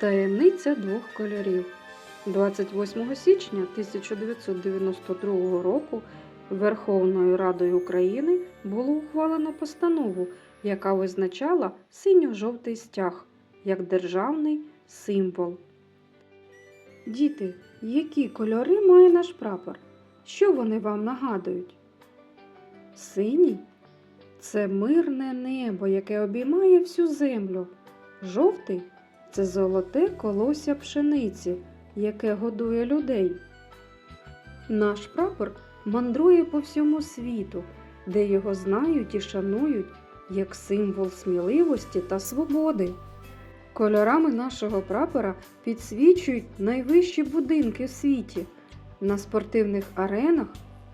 Таємниця двох кольорів. 28 січня 1992 року Верховною Радою України було ухвалено постанову, яка визначала синьо-жовтий стяг як державний символ. Діти, які кольори має наш прапор? Що вони вам нагадують? Синій це мирне небо, яке обіймає всю землю. Жовтий це золоте колося пшениці, яке годує людей. Наш прапор мандрує по всьому світу, де його знають і шанують як символ сміливості та свободи. Кольорами нашого прапора підсвічують найвищі будинки в світі. На спортивних аренах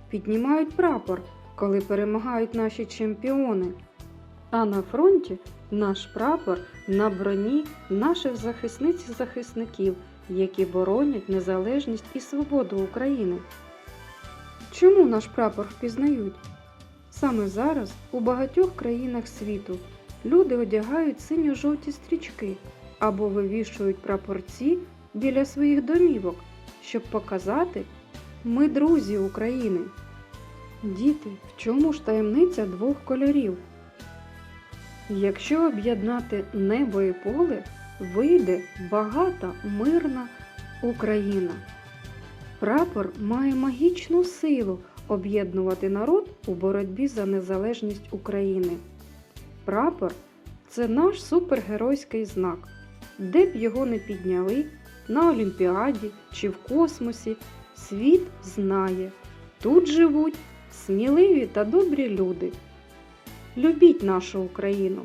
піднімають прапор, коли перемагають наші чемпіони. А на фронті наш прапор на броні наших захисниць і захисників, які боронять незалежність і свободу України. Чому наш прапор впізнають? Саме зараз у багатьох країнах світу люди одягають синьо-жовті стрічки або вивішують прапорці біля своїх домівок, щоб показати ми друзі України. Діти, в чому ж таємниця двох кольорів? Якщо об'єднати небо і поле, вийде багата мирна Україна. Прапор має магічну силу об'єднувати народ у боротьбі за незалежність України. Прапор це наш супергеройський знак. Де б його не підняли, на Олімпіаді чи в космосі, світ знає. Тут живуть сміливі та добрі люди. Любіть нашу Україну!